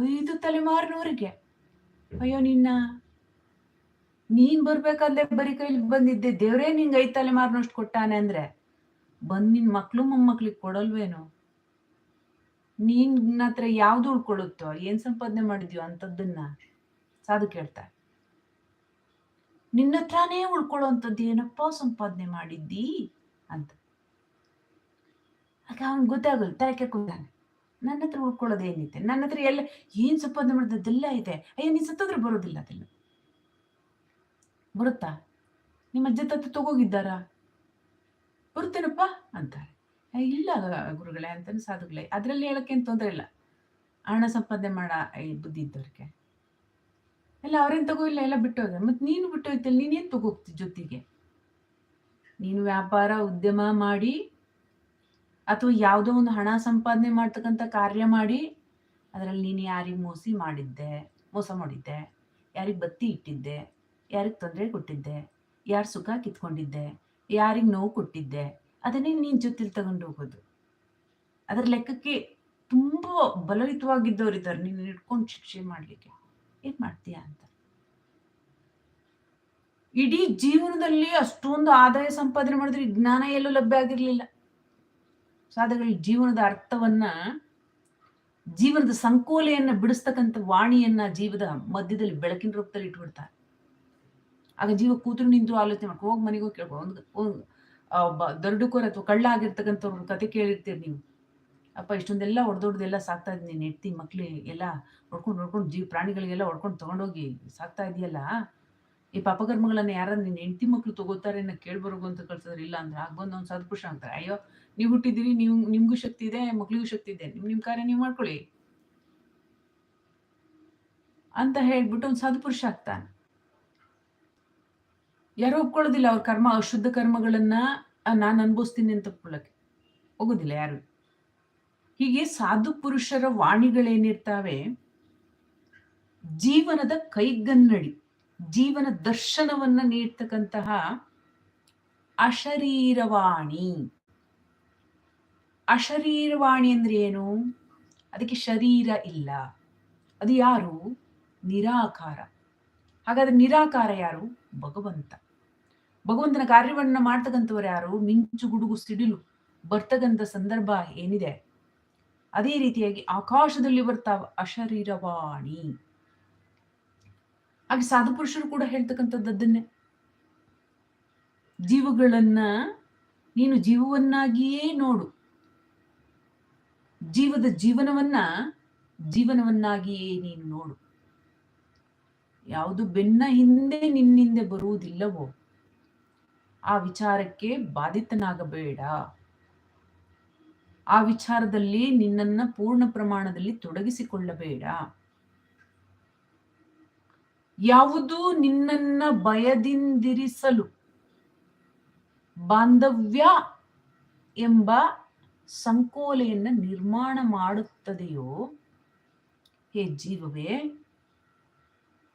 ಐದು ತಲೆಮಾರಿನವರಿಗೆ. ಅಯ್ಯೋ, ನಿನ್ನ ನೀನ್ ಬರ್ಬೇಕಾದ್ರೆ ಬರೀ ಕೈಲಿ ಬಂದಿದ್ದೆ. ದೇವ್ರೇ ನಿಂಗೆ ಐದು ತಲೆಮಾರಿನಷ್ಟು ಕೊಟ್ಟಾನೆ ಅಂದ್ರೆ ಬಂದ್ ನಿನ್ ಮಕ್ಳು ಮೊಮ್ಮಕ್ಳಿಗೆ ಕೊಡಲ್ವೇನೋ? ನೀನ್ ಹತ್ರ ಯಾವ್ದು ಉಳ್ಕೊಳ್ಳುತ್ತೋ? ಏನ್ ಸಂಪಾದನೆ ಮಾಡಿದ್ಯೋ ಅಂತದ್ದನ್ನ ಸಾಧು ಕೇಳ್ತಾ ನಿನ್ನ ಹತ್ರನೇ ಉಳ್ಕೊಳ್ಳೋಂಥದ್ದು ಏನಪ್ಪ ಸಂಪಾದನೆ ಮಾಡಿದ್ದಿ? ಅಂತ. ಆಗ ಅವ್ನಿಗೆ ಗೊತ್ತಾಗಲ್ಲ ತಲೆ ಕೆಕ್ಕೋತಾನೆ ನನ್ನ ಹತ್ರ ಉಳ್ಕೊಳ್ಳೋದೇನಿದೆ ನನ್ನ ಹತ್ರ ಎಲ್ಲ ಏನ್ ಸಂಪಾದನೆ ಮಾಡಿದ್ದೆಲ್ಲ ಇದೆ. ಅಯ್ಯೋ ನೀನ್ ಸತ್ತೋದ್ರೆ ಬರೋದಿಲ್ಲ ಅದೆಲ್ಲ. ಬರುತ್ತಾ? ನಿಮ್ಮ ಅಜ್ಜ ತತ್ತು ತಗೋಗಿದ್ದಾರಾ? ಬರುತ್ತೇನಪ್ಪ? ಅಂತಾರೆ. "ಏ, ಇಲ್ಲ ಗುರುಗಳೇ ಅಂತಾನೆ ಸಾಧುಗಳೇ ಅದರಲ್ಲಿ ಹೇಳಕ್ಕೆ ಏನ್ ತೊಂದರೆ ಇಲ್ಲ. ಹಣ ಸಂಪಾದನೆ ಮಾಡ ಬುದ್ಧಿ ಇದ್ದವ್ರಿಗೆ. ಎಲ್ಲ ಅವ್ರೇನು ತಗೋ ಇಲ್ಲ ಎಲ್ಲ ಬಿಟ್ಟು ಹೋದ ಮತ್ತೆ ನೀನು ಬಿಟ್ಟು ಹೋಯ್ತಲ್ಲ ನೀನೇನು ತಗೋಗ್ತಿ ಜೊತೆಗೆ? ನೀನು ವ್ಯಾಪಾರ ಉದ್ಯಮ ಮಾಡಿ ಅಥವಾ ಯಾವುದೋ ಒಂದು ಹಣ ಸಂಪಾದನೆ ಮಾಡ್ತಕ್ಕಂಥ ಕಾರ್ಯ ಮಾಡಿ, ಅದರಲ್ಲಿ ನೀನು ಯಾರಿಗೆ ಮೋಸಿ ಮಾಡಿದ್ದೆ, ಮೋಸ ಮಾಡಿದ್ದೆ, ಯಾರಿಗೆ ಬತ್ತಿ ಇಟ್ಟಿದ್ದೆ, ಯಾರಿಗೆ ತೊಂದರೆ ಕೊಟ್ಟಿದ್ದೆ, ಯಾರು ಸುಖ ಕಿತ್ಕೊಂಡಿದ್ದೆ, ಯಾರಿಗೆ ನೋವು ಕೊಟ್ಟಿದ್ದೆ, ಅದನ್ನೇ ನೀನು ಜೊತೆಲಿ ತಗೊಂಡು ಹೋಗೋದು. ಅದರ ಲೆಕ್ಕಕ್ಕೆ ತುಂಬ ಬಲಯುತವಾಗಿದ್ದವ್ರು ಇದ್ದಾರೆ. ನೀನು ಇಟ್ಕೊಂಡು ಶಿಕ್ಷೆ ಮಾಡಲಿಕ್ಕೆ. ಏನು ಮಾಡ್ತೀಯ ಅಂತ. ಇಡೀ ಜೀವನದಲ್ಲಿ ಅಷ್ಟೊಂದು ಆದಾಯ ಸಂಪಾದನೆ ಮಾಡಿದ್ರೆ ಜ್ಞಾನ ಎಲ್ಲೂ ಲಭ್ಯ ಆಗಿರ್ಲಿಲ್ಲ. ಸಾಧುಗಳ ಜೀವನದ ಅರ್ಥವನ್ನ, ಜೀವನದ ಸಂಕೋಲೆಯನ್ನ ಬಿಡಿಸ್ತಕ್ಕಂಥ ವಾಣಿಯನ್ನ ಜೀವದ ಮಧ್ಯದಲ್ಲಿ, ಬೆಳಕಿನ ರೂಪದಲ್ಲಿ ಇಟ್ಬಿಡ್ತಾರೆ. ಆಗ ಜೀವ ಕೂತು ನಿಂತು ಆಲೋಚನೆ ಮಾಡ್ಕೊ, ಹೋಗಿ ಮನೆಗೆ ಹೋಗಿ ಕೇಳ್ಕೊ. ಒಂದು ಒಂದು ದೊಡ್ಡಕೋರ ಅಥವಾ ಕಳ್ಳ ಆಗಿರ್ತಕ್ಕಂಥವ್ರ ಕತೆ ಕೇಳಿರ್ತೀರಿ ನೀವು. ಅಪ್ಪ, ಇಷ್ಟೊಂದೆಲ್ಲ ಹೊಡೆದೊಡ್ದೆಲ್ಲ ಸಾಕ್ತಾ ಇದ್ದೀನಿ. ಹೆಂಡ್ತಿ, ಮಕ್ಳು ಎಲ್ಲ ಹೊಡ್ಕೊಂಡು ಹೊಡ್ಕೊಂಡು ಜೀವ ಪ್ರಾಣಿಗಳಿಗೆಲ್ಲ ಹೊಡ್ಕೊಂಡು ತಗೊಂಡೋಗಿ ಸಾಕ್ತಾ ಇದೆಯಲ್ಲ? ಈ ಪಾಪಕರ್ಮಗಳನ್ನ ಯಾರು ನಿನ್ನ ಹೆಂಡತಿ, ಮಕ್ಳು ತಗೋತಾರೆ ಕೇಳ್ಬರ್ಗು ಅಂತ ಕಳ್ಸಿದ್ರೆ ಇಲ್ಲ ಅಂದ್ರೆ ಆಗ ಬಂದು ಅವ್ನು ಸದ್ಪುರುಷ ಆಗ್ತಾರೆ. ಅಯ್ಯೋ ನೀವು ಹುಟ್ಟಿದ್ದೀರಿ, ನೀವು, ನಿಮ್ಗೂ ಶಕ್ತಿ ಇದೆ, ಮಕ್ಳಿಗೂ ಶಕ್ತಿ ಇದೆ, ನಿಮ್ ನಿಮ್ ಕಾರ್ಯ ನೀವು ಮಾಡ್ಕೊಳ್ಳಿ. ಅಂತ ಹೇಳ್ಬಿಟ್ಟು ಒಂದು ಸದ್ಪುರುಷ ಆಗ್ತಾನೆ. ಯಾರು ಒಪ್ಕೊಳ್ಳೋದಿಲ್ಲ ಅವ್ರ ಕರ್ಮ, ಅಶುದ್ಧ ಕರ್ಮಗಳನ್ನ ನಾನು ಅನುಭವಿಸ್ತೀನಿ ಅಂತ ಒಪ್ಕೊಳ್ಳೋಕೆ. ಹೋಗೋದಿಲ್ಲ ಯಾರು. ಹೀಗೆ ಸಾಧು ಪುರುಷರ ವಾಣಿಗಳೇನಿರ್ತಾವೆ, ಜೀವನದ ಕೈಗನ್ನಡಿ, ಜೀವನ ದರ್ಶನವನ್ನ ನೀಡ್ತಕ್ಕಂತಹ ಅಶರೀರವಾಣಿ. ಅಶರೀರವಾಣಿ ಅಂದ್ರೆ ಏನು? ಅದಕ್ಕೆ ಶರೀರ ಇಲ್ಲ. ಅದು ಯಾರು? ನಿರಾಕಾರ. ಹಾಗಾದ್ರೆ ನಿರಾಕಾರ ಯಾರು? ಭಗವಂತ. ಭಗವಂತನ ಕಾರ್ಯವನ್ನು ಮಾಡ್ತಕ್ಕಂಥವ್ರು ಯಾರು? ಮಿಂಚು, ಗುಡುಗು, ಸಿಡಿಲು ಬರ್ತಕ್ಕಂಥ ಸಂದರ್ಭ ಏನಿದೆ? ಅದೇ ರೀತಿಯಾಗಿ ಆಕಾಶದಲ್ಲಿ ಬರ್ತಾವ ಅಶರೀರವಾಣಿ. ಹಾಗೆ ಸಾಧು ಪುರುಷರು ಕೂಡ ಹೇಳ್ತಕ್ಕಂಥದ್ದು ಅದನ್ನೇ ಜೀವಗಳನ್ನ ನೀನು ಜೀವವನ್ನಾಗಿಯೇ ನೋಡು. ಜೀವದ ಜೀವನವನ್ನ ಜೀವನವನ್ನಾಗಿಯೇ ನೀನು ನೋಡು. ಯಾವುದು ಬೆನ್ನ ಹಿಂದೆ ನಿನ್ನಿಂದೆ ಬರುವುದಿಲ್ಲವೋ ಆ ವಿಚಾರಕ್ಕೆ ಬಾಧಿತನಾಗಬೇಡ. ಆ ವಿಚಾರದಲ್ಲಿ ನಿನ್ನನ್ನ ಪೂರ್ಣ ಪ್ರಮಾಣದಲ್ಲಿ ತೊಡಗಿಸಿಕೊಳ್ಳಬೇಡ. ಯಾವುದು ನಿನ್ನನ್ನ ಭಯದಿಂದಿರಿಸಲು ಬಾಂಧವ್ಯ ಎಂಬ ಸಂಕೋಲೆಯನ್ನ ನಿರ್ಮಾಣ ಮಾಡುತ್ತದೆಯೋ? ಹೇ ಜೀವವೇ,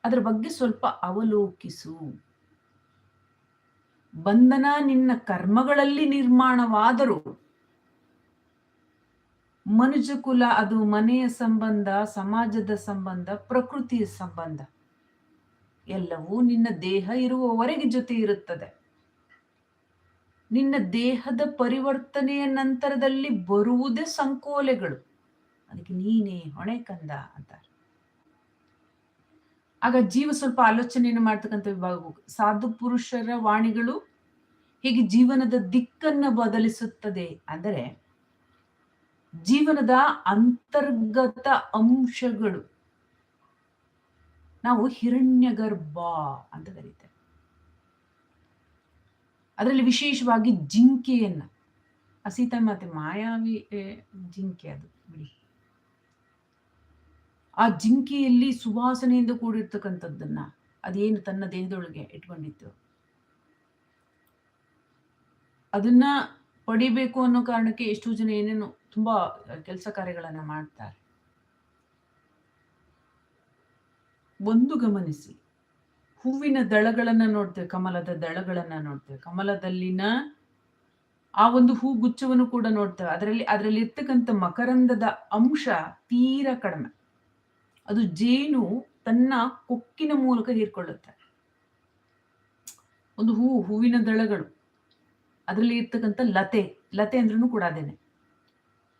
ಅದರ ಬಗ್ಗೆ ಸ್ವಲ್ಪ ಅವಲೋಕಿಸು. ಬಂಧನ ನಿನ್ನ ಕರ್ಮಗಳಲ್ಲಿ ನಿರ್ಮಾಣವಾದರೂ, ಮನುಜ ಕುಲ ಅದು ಮನೆಯ ಸಂಬಂಧ, ಸಮಾಜದ ಸಂಬಂಧ, ಪ್ರಕೃತಿಯ ಸಂಬಂಧ. ಎಲ್ಲವೂ ನಿನ್ನ ದೇಹ ಇರುವವರೆಗೆ ಜೊತೆ ಇರುತ್ತದೆ. ನಿನ್ನ ದೇಹದ ಪರಿವರ್ತನೆಯ ನಂತರದಲ್ಲಿ ಬರುವುದೇ ಸಂಕೋಲೆಗಳು. ಅದಕ್ಕೆ ನೀನೇ ಹೊಣೆ ಕಂದ ಅಂತಾರೆ. ಆಗ ಜೀವ ಸ್ವಲ್ಪ ಆಲೋಚನೆಯನ್ನು ಮಾಡ್ತಕ್ಕಂಥ ವಿಭಾಗ ಸಾಧು ಪುರುಷರ ವಾಣಿಗಳು ಹೀಗೆ ಜೀವನದ ದಿಕ್ಕನ್ನು ಬದಲಿಸುತ್ತದೆ ಅಂದರೆ ಜೀವನದ ಅಂತರ್ಗತ ಅಂಶಗಳು. ನಾವು ಹಿರಣ್ಯ ಗರ್ಭ ಅಂತ ಕರೀತೇವೆ. ಅದರಲ್ಲಿ ವಿಶೇಷವಾಗಿ ಜಿಂಕೆಯನ್ನ. ಆ ಸೀತಾಮಾತೆ ಮಾಯಾವಿ ಜಿಂಕೆ ಅದು, ಬಿಡಿ. ಆ ಜಿಂಕೆಯಲ್ಲಿ ಸುವಾಸನೆಯಿಂದ ಕೂಡಿರ್ತಕ್ಕಂಥದ್ದನ್ನ ಅದೇನು ತನ್ನ ದೇಹದೊಳಗೆ ಇಟ್ಕೊಂಡಿತ್ತು. ಅದನ್ನ ಪಡಿಬೇಕು ಅನ್ನೋ ಕಾರಣಕ್ಕೆ ಎಷ್ಟೋ ಜನ ಏನೇನು ತುಂಬಾ ಕೆಲಸ ಕಾರ್ಯಗಳನ್ನ ಮಾಡ್ತಾರೆ. ಒಂದು ಗಮನಿಸಿ. ಹೂವಿನ ದಳಗಳನ್ನ ನೋಡ್ತೇವೆ, ಕಮಲದ ದಳಗಳನ್ನ ನೋಡ್ತೇವೆ. ಕಮಲದಲ್ಲಿನ ಆ ಒಂದು ಹೂ ಗುಚ್ಚವನ್ನು ಕೂಡ ನೋಡ್ತೇವೆ. ಅದರಲ್ಲಿ ಅದರಲ್ಲಿ ಇರ್ತಕ್ಕಂಥ ಮಕರಂದದ ಅಂಶ ತೀರ ಕಡಿಮೆ. ಅದು ಜೇನು ತನ್ನ ಕೊಕ್ಕಿನ ಮೂಲಕ ಹೀರ್ಕೊಳ್ಳುತ್ತೆ. ಒಂದು ಹೂ, ಹೂವಿನ ದಳಗಳು. ಅದರಲ್ಲಿ ಇರ್ತಕ್ಕಂಥ ಲತೆ ಲತೆ ಅಂದ್ರೂ ಕೂಡ ಅದೇನೆ.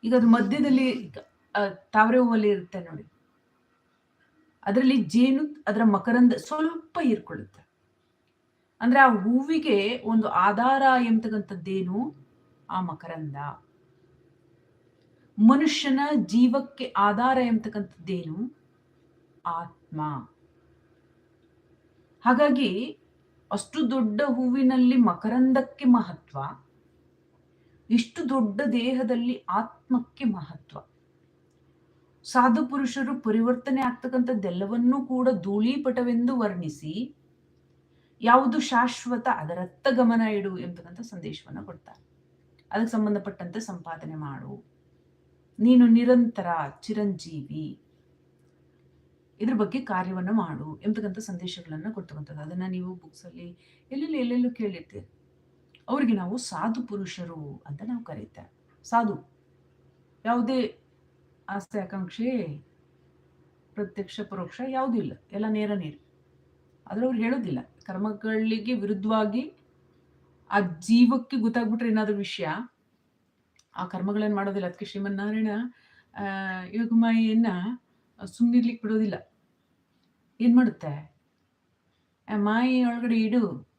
ಈಗ ಅದು ಮಧ್ಯದಲ್ಲಿ ತಾವರೆ ಹೂವಲ್ಲಿ ಇರುತ್ತೆ ನೋಡಿ. ಅದರಲ್ಲಿ ಜೇನು ಅದರ ಮಕರಂದ ಸ್ವಲ್ಪ ಹೀರ್ಕೊಳ್ಳುತ್ತೆ. ಅಂದ್ರೆ ಆ ಹೂವಿಗೆ ಒಂದು ಆಧಾರ ಎಂಬತಕ್ಕಂಥದ್ದೇನು ಆ ಮಕರಂದ. ಮನುಷ್ಯನ ಜೀವಕ್ಕೆ ಆಧಾರ ಎಂಬತಕ್ಕಂಥದ್ದೇನು ಆತ್ಮ. ಹಾಗಾಗಿ ಅಷ್ಟು ದೊಡ್ಡ ಹೂವಿನಲ್ಲಿ ಮಕರಂದಕ್ಕೆ ಮಹತ್ವ, ಇಷ್ಟು ದೊಡ್ಡ ದೇಹದಲ್ಲಿ ಆತ್ಮಕ್ಕೆ ಮಹತ್ವ. ಸಾಧು ಪುರುಷರು ಪರಿವರ್ತನೆ ಆಗ್ತಕ್ಕಂಥದ್ದೆಲ್ಲವನ್ನೂ ಕೂಡ ಧೂಳೀಪಟವೆಂದು ವರ್ಣಿಸಿ ಯಾವುದು ಶಾಶ್ವತ ಅದರತ್ತ ಗಮನ ಇಡು ಎಂಬತಕ್ಕಂಥ ಸಂದೇಶವನ್ನು ಕೊಡ್ತಾರೆ. ಅದಕ್ಕೆ ಸಂಬಂಧಪಟ್ಟಂತೆ ಸಂಪಾದನೆ ಮಾಡು. ನೀನು ನಿರಂತರ ಚಿರಂಜೀವಿ. ಇದ್ರ ಬಗ್ಗೆ ಕಾರ್ಯವನ್ನು ಮಾಡು ಎಂಬತಕ್ಕಂಥ ಸಂದೇಶಗಳನ್ನು ಕೊಡ್ತಕ್ಕಂಥದ್ದು. ಅದನ್ನ ನೀವು ಬುಕ್ಸಲ್ಲಿ ಎಲ್ಲೆಲ್ಲಿ ಎಲ್ಲೆಲ್ಲೂ ಕೇಳಿರ್ತೀರಿ. ಅವರಿಗೆ ನಾವು ಸಾಧು ಪುರುಷರು ಅಂತ ನಾವು ಕರೀತೇವೆ. ಸಾಧು. ಯಾವುದೇ ಆಸ್ತಿ ಆಕಾಂಕ್ಷೆ, ಪ್ರತ್ಯಕ್ಷ, ಪರೋಕ್ಷ ಯಾವುದೂ ಇಲ್ಲ. ಎಲ್ಲ ನೇರ ನೇರ. ಆದರೆ ಅವ್ರು ಹೇಳೋದಿಲ್ಲ. ಕರ್ಮಗಳಿಗೆ ವಿರುದ್ಧವಾಗಿ ಆ ಜೀವಕ್ಕೆ ಗೊತ್ತಾಗ್ಬಿಟ್ರೆ ಏನಾದರೂ ವಿಷಯ, ಆ ಕರ್ಮಗಳನ್ನು ಮಾಡೋದಿಲ್ಲ. ಅದಕ್ಕೆ ಶ್ರೀಮನ್ನಾರಾಯಣ ಯೋಗಮಾಯಿಯನ್ನ ಸುಮ್ಮನಿರ್ಲಿಕ್ಕೆ ಬಿಡೋದಿಲ್ಲ. ಏನು ಮಾಡುತ್ತೆ? ಮಾಯಿ ಒಳಗಡೆ ಇಡು.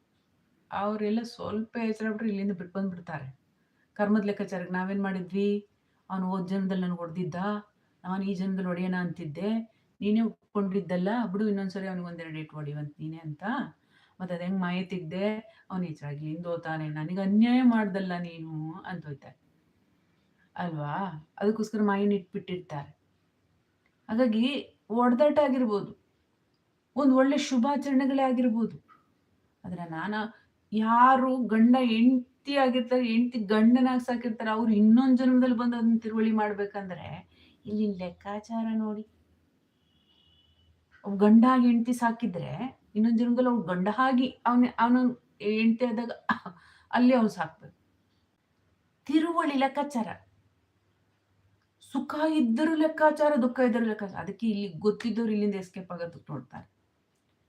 ಅವರೆಲ್ಲ ಸ್ವಲ್ಪ ಹೆಸರು ಬಿಟ್ರೆ ಇಲ್ಲಿಂದ ಬಿಟ್ಟು ಬಂದ್ಬಿಡ್ತಾರೆ. ಕರ್ಮದ ಲೆಕ್ಕಾಚಾರಕ್ಕೆ ನಾವೇನು ಮಾಡಿದ್ವಿ? ಅವನು ಹೋದ ಜನ್ಮದಲ್ಲಿ ನನಗೆ ಹೊಡೆದಿದ್ದ? ನಾನು ಈ ಜನ್ಮದಲ್ಲಿ ಹೊಡೆಯೋಣ ಅಂತಿದ್ದೆ. ನೀನೇ ಒಪ್ಕೊಂಡಿದ್ದಲ್ಲ? ಬಿಡು, ಇನ್ನೊಂದ್ಸರಿ ಅವ್ನಿಗೆ ಒಂದೆರಡು ಇಟ್ಟು ಹೊಡಿವಂತ ನೀನೇ ಅಂತ. ಮತ್ತೆ ಅದು ಹೆಂಗೆ ಮಾಯ ತೆಗ್ದೆ? ಅವನು ಹೆಚ್ಚಾಗಿ ಹಿಂದೋತಾನೆ ನನಗೆ ಅನ್ಯಾಯ ಮಾಡ್ದಲ್ಲ ನೀನು ಅಂತ ಹೋಯ್ತಾರೆ ಅಲ್ವಾ? ಅದಕ್ಕೋಸ್ಕರ ಮಾಯಿನ ಇಟ್ಬಿಟ್ಟಿರ್ತಾರೆ ಹಾಗಾಗಿ ಒಡೆದಾಟ ಆಗಿರ್ಬೋದು. ಒಂದು ಒಳ್ಳೆ ಶುಭಾಚರಣೆಗಳೇ ಆಗಿರ್ಬೋದು. ಆದರೆ ನಾನು ಯಾರು ಗಂಡ ಹೆಂಡತಿ ಆಗಿರ್ತಾರೆ ಹೆಂಡತಿ ಗಂಡನಾಗಿ ಸಾಕಿರ್ತಾರೆ, ಅವ್ರು ಇನ್ನೊಂದು ಜನ್ಮದಲ್ಲಿ ಬಂದು ಅದನ್ನ ತಿರುವಳಿ ಮಾಡ್ಬೇಕಂದ್ರೆ ಇಲ್ಲಿ ಲೆಕ್ಕಾಚಾರ ನೋಡಿ. ಗಂಡ ಆಗಿ ಹೆಂಡತಿ ಸಾಕಿದ್ರೆ ಇನ್ನೊಂದು ಜನ್ಮದಲ್ಲಿ ಅವ್ರು ಗಂಡ ಆಗಿ ಅವನ ಅವನ ಹೆಂಡತಿ ಆದಾಗ ಅಲ್ಲಿ ಅವ್ನು ಸಾಕ್ಬೇಕು. ತಿರುವಳಿ ಲೆಕ್ಕಾಚಾರ. ಸುಖ ಇದ್ದರೂ ಲೆಕ್ಕಾಚಾರ, ದುಃಖ ಇದ್ದರೂ ಲೆಕ್ಕಾಚಾರ. ಅದಕ್ಕೆ ಇಲ್ಲಿ ಗೊತ್ತಿದ್ದವ್ರು ಇಲ್ಲಿಂದ ಎಸ್ಕೇಪ್ ಆಗೋದಕ್ಕೆ ನೋಡ್ತಾರೆ.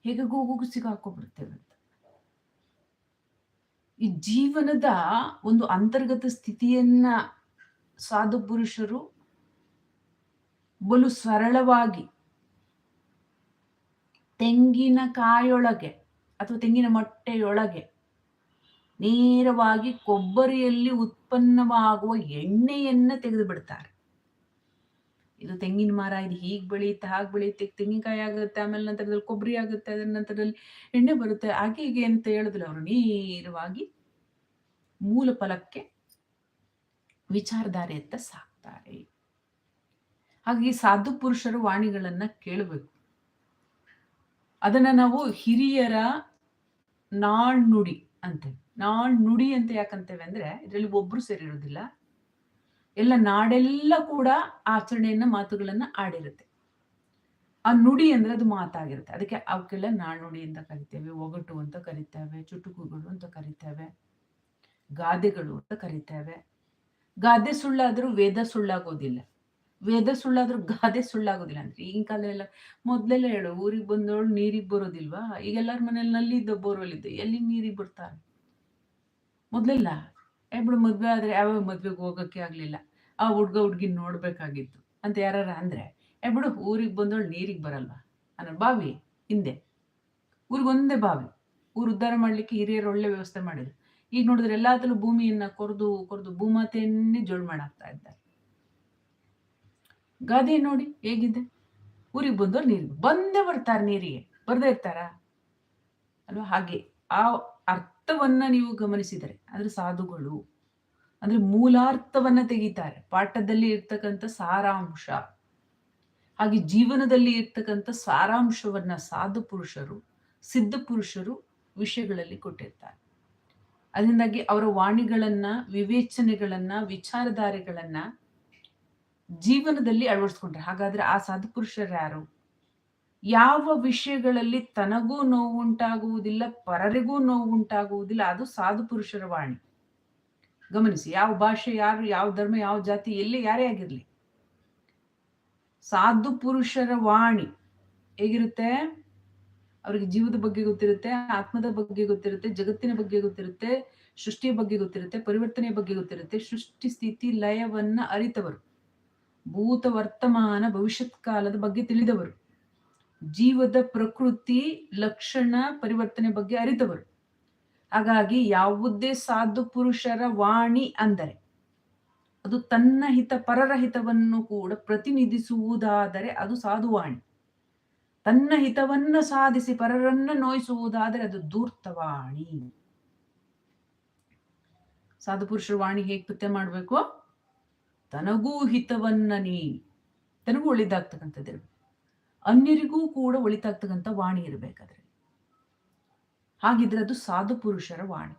ಹೇಗೆ ಹೋಗು ಸಿಗಾಕೋಬಿಡ್ತೇವೆ ಅಂತ. ಈ ಜೀವನದ ಒಂದು ಅಂತರ್ಗತ ಸ್ಥಿತಿಯನ್ನ ಸಾಧು ಪುರುಷರು ಬಲು ಸರಳವಾಗಿ ತೆಂಗಿನ ಕಾಯೊಳಗೆ ಅಥವಾ ತೆಂಗಿನ ಮೊಟ್ಟೆಯೊಳಗೆ ನೇರವಾಗಿ ಕೊಬ್ಬರಿಯಲ್ಲಿ ಉತ್ಪನ್ನವಾಗುವ ಎಣ್ಣೆಯನ್ನ ತೆಗೆದು ಬಿಡ್ತಾರೆ ಇದು ತೆಂಗಿನ ಮರ, ಇದು ಹೀಗೆ ಬೆಳೆಯುತ್ತೆ, ಹಾಗೆ ಬೆಳೆಯುತ್ತೆ ತೆಂಗಿನಕಾಯಿ ಆಗುತ್ತೆ, ಆಮೇಲೆ ನಂತರದಲ್ಲಿ ಕೊಬ್ಬರಿ ಆಗುತ್ತೆ, ಅದರ ನಂತರದಲ್ಲಿ ಎಣ್ಣೆ ಬರುತ್ತೆ. ಹಾಗೆ ಹೀಗೆ ಅಂತ ಹೇಳಿದ್ರು ಅವರು ನೇರವಾಗಿ ಮೂಲ ಫಲಕ್ಕೆ ಅಂತ ಸಾಕ್ತಾರೆ. ಹಾಗಾಗಿ ಸಾಧು ಪುರುಷರು ವಾಣಿಗಳನ್ನ ಕೇಳಬೇಕು. ಅದನ್ನ ನಾವು ಹಿರಿಯರ ನಾಳ್ನುಡಿ ಅಂತೇವೆ. ನಾಳ್ನುಡಿ ಅಂತ ಯಾಕಂತೇವೆ ಅಂದ್ರೆ ಇದರಲ್ಲಿ ಒಬ್ರು ಸೇರಿರೋದಿಲ್ಲ. ಎಲ್ಲ ನಾಡೆಲ್ಲ ಕೂಡ ಆಚರಣೆಯನ್ನ ಮಾತುಗಳನ್ನ ಆಡಿರುತ್ತೆ. ಆ ನುಡಿ ಅಂದ್ರೆ ಅದು ಮಾತಾಗಿರುತ್ತೆ. ಅದಕ್ಕೆ ಅವಕ್ಕೆಲ್ಲ ನಾಣುಡಿ ಅಂತ ಕರಿತೇವೆ, ಒಗಟು ಅಂತ ಕರಿತೇವೆ, ಚುಟುಕುಗಳು ಅಂತ ಕರಿತೇವೆ, ಗಾದೆಗಳು ಅಂತ ಕರಿತೇವೆ. ಗಾದೆ ಸುಳ್ಳಾದ್ರೂ ವೇದ ಸುಳ್ಳಾಗೋದಿಲ್ಲ. ವೇದ ಸುಳ್ಳಾದ್ರೂ ಗಾದೆ ಸುಳ್ಳಾಗೋದಿಲ್ಲ. ಅಂದ್ರೆ ಈಗಿನ ಕಾಲದಲ್ಲೆಲ್ಲ ಮೊದ್ಲೆಲ್ಲ ಹೇಳು, ಊರಿಗೆ ಬಂದವಳು ನೀರಿಗೆ ಬರೋದಿಲ್ವಾ? ಈಗ ಎಲ್ಲಾರ ಮನೇಲಿ ನಲ್ಲಿ ಇದ್ದ ಬೋರ್ವೆಲ್ ಇದ್ದ ಎಲ್ಲಿ ನೀರಿಗೆ ಬರ್ತಾರೆ? ಮೊದ್ಲೆಲ್ಲ ಎಬ್ಳು ಮದುವೆ ಆದರೆ ಯಾವ ಮದುವೆಗೆ ಹೋಗೋಕ್ಕೆ ಆಗಲಿಲ್ಲ. ಆ ಹುಡ್ಗ ಹುಡ್ಗಿ ನೋಡಬೇಕಾಗಿತ್ತು. ಅಂತ ಯಾರು ಅಂದರೆ ಎಬ್ಳು ಊರಿಗೆ ಬಂದವಳು ನೀರಿಗೆ ಬರಲ್ವಾ? ಅನ್ನೋ ಬಾವಿ, ಹಿಂದೆ. ಊರಿಗೆ ಒಂದೇ ಬಾವಿ. ಊರು ಉದ್ಧಾರ ಮಾಡ್ಲಿಕ್ಕೆ ಹಿರಿಯರು ಒಳ್ಳೆ ವ್ಯವಸ್ಥೆ ಮಾಡಿದ್ರು. ಈಗ ನೋಡಿದ್ರೆ ಎಲ್ಲಾದರೂ ಭೂಮಿಯನ್ನು ಕೊರೆದು ಕೊರೆದು ಭೂಮಾತೆಯನ್ನೇ ಜೋಳು ಮಾಡಾಕ್ತಾ ಇದ್ದಾರೆ. ಗಾದೆ ನೋಡಿ ಹೇಗಿದೆ? ಊರಿಗೆ ಬಂದವ್ರು ನೀರಿಗೆ ಬಂದೇ ಬರ್ತಾರೆ ನೀರಿಗೆ. ಬರ್ದೇ ಇರ್ತಾರ? ಅಲ್ವಾ? ಹಾಗೆ ಆ ಅರ್ಥವನ್ನ ನೀವು ಗಮನಿಸಿದರೆ ಅಂದ್ರೆ ಸಾಧುಗಳು, ಅಂದ್ರೆ ಮೂಲಾರ್ಥವನ್ನ ತೆಗಿತಾರೆ. ಪಾಠದಲ್ಲಿ ಇರ್ತಕ್ಕಂಥ ಸಾರಾಂಶ, ಹಾಗೆ ಜೀವನದಲ್ಲಿ ಇರ್ತಕ್ಕಂಥ ಸಾರಾಂಶವನ್ನ ಸಾಧು ಪುರುಷರು, ಸಿದ್ಧ ಪುರುಷರು ವಿಷಯಗಳಲ್ಲಿ ಕೊಟ್ಟಿರ್ತಾರೆ. ಅದರಿಂದಾಗಿ ಅವರ ವಾಣಿಗಳನ್ನ, ವಿವೇಚನೆಗಳನ್ನ, ವಿಚಾರಧಾರೆಗಳನ್ನ ಜೀವನದಲ್ಲಿ ಅಳವಡಿಸ್ಕೊಂಡ್ರೆ, ಹಾಗಾದ್ರೆ ಆ ಸಾಧು ಪುರುಷರು ಯಾರು? ಯಾವ ವಿಷಯಗಳಲ್ಲಿ ತನಗೂ ನೋವುಂಟಾಗುವುದಿಲ್ಲ, ಪರರಿಗೂ ನೋವುಂಟಾಗುವುದಿಲ್ಲ, ಅದು ಸಾಧು ಪುರುಷರ ವಾಣಿ. ಗಮನಿಸಿ, ಯಾವ ಭಾಷೆ, ಯಾರು, ಯಾವ ಧರ್ಮ, ಯಾವ ಜಾತಿ, ಎಲ್ಲಿ, ಯಾರೇ ಆಗಿರಲಿ. ಸಾಧು ಪುರುಷರ ವಾಣಿ ಹೇಗಿರುತ್ತೆ? ಅವರಿಗೆ ಜೀವದ ಬಗ್ಗೆ ಗೊತ್ತಿರುತ್ತೆ, ಆತ್ಮದ ಬಗ್ಗೆ ಗೊತ್ತಿರುತ್ತೆ, ಜಗತ್ತಿನ ಬಗ್ಗೆ ಗೊತ್ತಿರುತ್ತೆ, ಸೃಷ್ಟಿಯ ಬಗ್ಗೆ ಗೊತ್ತಿರುತ್ತೆ, ಪರಿವರ್ತನೆಯ ಬಗ್ಗೆ ಗೊತ್ತಿರುತ್ತೆ. ಸೃಷ್ಟಿ, ಸ್ಥಿತಿ, ಲಯವನ್ನ ಅರಿತವರು. ಭೂತ, ವರ್ತಮಾನ, ಭವಿಷ್ಯತ್ ಕಾಲದ ಬಗ್ಗೆ ತಿಳಿದವರು. ಜೀವದ ಪ್ರಕೃತಿ ಲಕ್ಷಣ ಪರಿವರ್ತನೆ ಬಗ್ಗೆ ಅರಿತವರು. ಹಾಗಾಗಿ ಯಾವುದೇ ಸಾಧು ಪುರುಷರ ವಾಣಿ ಅಂದರೆ ಅದು ತನ್ನ ಹಿತ ಪರರ ಹಿತವನ್ನು ಕೂಡ ಪ್ರತಿನಿಧಿಸುವುದಾದರೆ ಅದು ಸಾಧುವಾಣಿ ತನ್ನ ಹಿತವನ್ನ ಸಾಧಿಸಿ ಪರರನ್ನ ನೋಯಿಸುವುದಾದರೆ ಅದು ಧೂರ್ತವಾಣಿ ಸಾಧು ಪುರುಷರ ವಾಣಿ ಹೇಗೆ ಪತ್ತೆ ಮಾಡಬೇಕು? ತನಗೂ ಹಿತವನ್ನ ನೀ, ತನಗೂ ಒಳಿದಾಗ್ತಕ್ಕಂಥದ್ದಿರ್ಬೇಕು ಅನ್ಯರಿಗೂ ಕೂಡ ಒಳಿತಾಗ್ತಕ್ಕಂಥ ವಾಣಿ ಇರಬೇಕಾದ್ರೆ ಹಾಗಿದ್ರೆ ಅದು ಸಾಧು ಪುರುಷರ ವಾಣಿ.